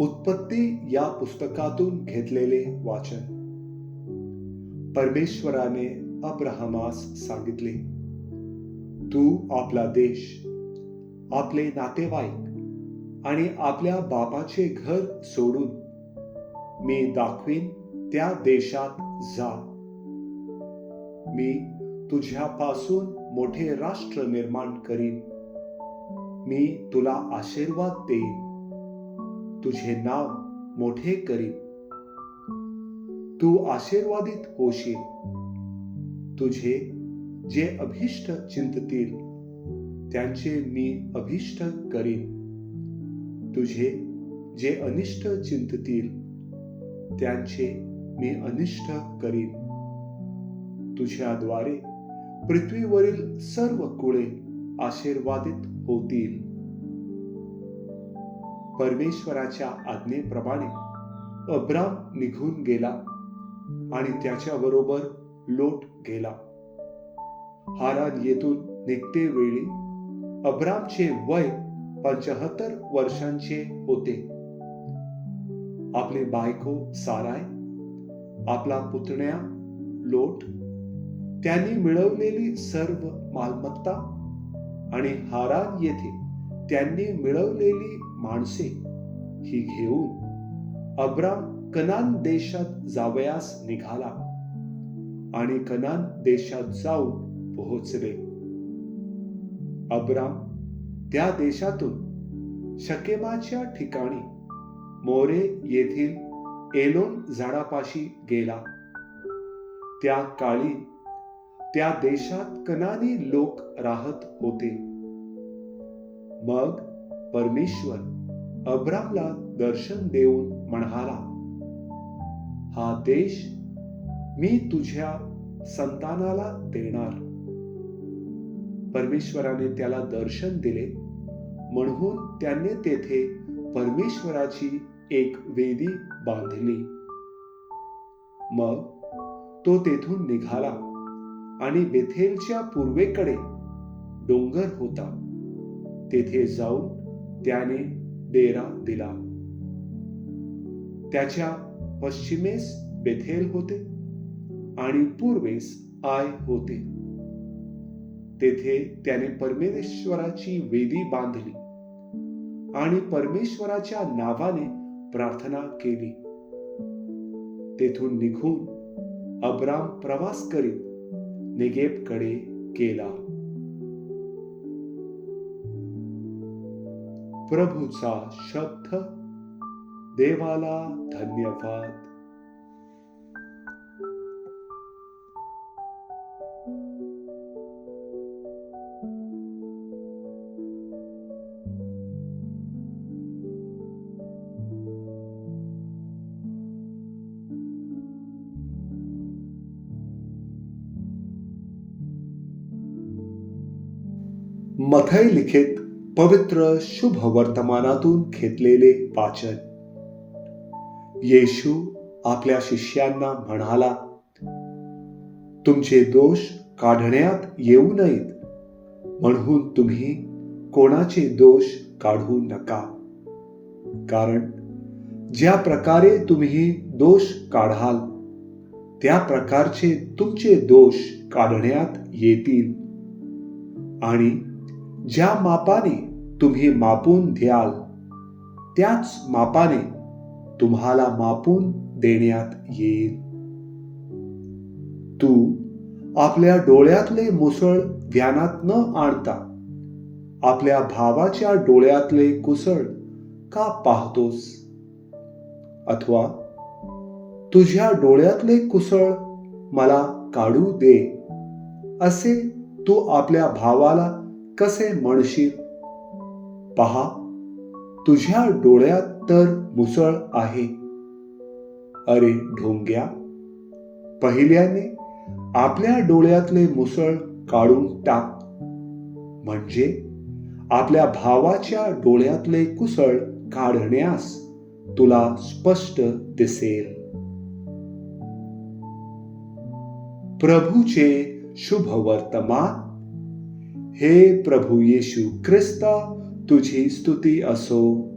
उत्पत्ती या पुस्तकातून घेतलेले वाचन. परमेश्वराने अब्राहमास सांगितले तू आपला देश आपले नातेवाईक आणि आपल्या बापाचे घर सोडून मी दाखवीन त्या देशात जा. मी तुझ्यापासून मोठे राष्ट्र निर्माण करीन. मी तुला आशीर्वाद देईन. तुझे नाव मोठे करीन. तू आशीर्वादित होशील. तुझे जे अभिष्ट चिंततील त्यांचे मी अभिष्ट करीन. तुझे जे अनिष्ट चिंततील त्यांचे मी अनिष्ट करीन. तुझ्याद्वारे पृथ्वीवरील सर्व कुळे आशीर्वादित होतील. परमेश्वराच्या आज्ञेप्रमाणे अब्राम निघून गेला आणि त्याच्याबरोबर लोट गेला. हारान येथून निघते वेळी अब्रामचे वय पंचाहत्तर वर्षांचे होते. आपले बायको साराय आपला पुतण्या लोट त्यांनी मिळवलेली सर्व मालमत्ता आणि हारान येथे त्यांनी मिळवलेली माणसे ही घेऊन अब्राम कनान देशात जावयास निघाला आणि कनान देशात जाऊन पोहोचले. अब्राम त्या देशातून शकेमाच्या ठिकाणी मोरे येथील एलोन झाडापाशी गेला. त्या काळी त्या देशात कनानी लोक राहत होते. मग परमेश्वर अब्रामला दर्शन देऊन म्हणाला हा देश मी तुझ्या संतानाला देणार. परमेश्वराने त्याला दर्शन दिले म्हणून त्याने तेथे परमेश्वराची एक वेदी बांधली. मग तो तेथून निघाला आणि बेथेलच्या पूर्वेकडे डोंगर होता. तेथे जाऊन त्याने डेरा दिला. त्याच्या पश्चिमेस बेथेल होते आणि पूर्वेस आय होते. तेथे त्याने परमेश्वराची वेदी बांधली आणि परमेश्वराच्या नावाने प्रार्थना केली. तेथून निघून अब्राम प्रवास करीत निगेबकडे केला प्रभूचा शब्द देवाला धन्यवाद. मथय लिखित पवित्र शुभ वर्तमानातून घेतलेले वाचन. येशू आपल्या शिष्यांना म्हणाला तुमचे दोष काढण्यात येऊ नयेत. म्हणून तुम्ही कोणाचे दोष काढू नका. कारण ज्या प्रकारे तुम्ही दोष काढाल त्या प्रकारचे तुमचे दोष काढण्यात येतील. आणि ज्या मापाने तुम्ही मापून द्याल त्याच मापाने तुम्हाला मापून देण्यात येईल. तू आपल्या डोळ्यातले मुसळ ध्यानात न आणता आपल्या भावाच्या डोळ्यातले कुसळ का पाहतोस? अथवा तुझ्या डोळ्यातले कुसळ मला काढू दे असे तू आपल्या भावाला कसे म्हणशील? पहा तुझ्या डोळ्यात तर मुसळ आहे. अरे ढोंग्या पहिल्याने आपल्या डोळ्यातले मुसळ काढून टाक. म्हणजे आपल्या भावाच्या डोळ्यातले कुसळ काढण्यास तुला स्पष्ट दिसेल. प्रभूचे शुभ वर्तमान हे प्रभू येशू ख्रिस्ता तुझी स्तुती असो.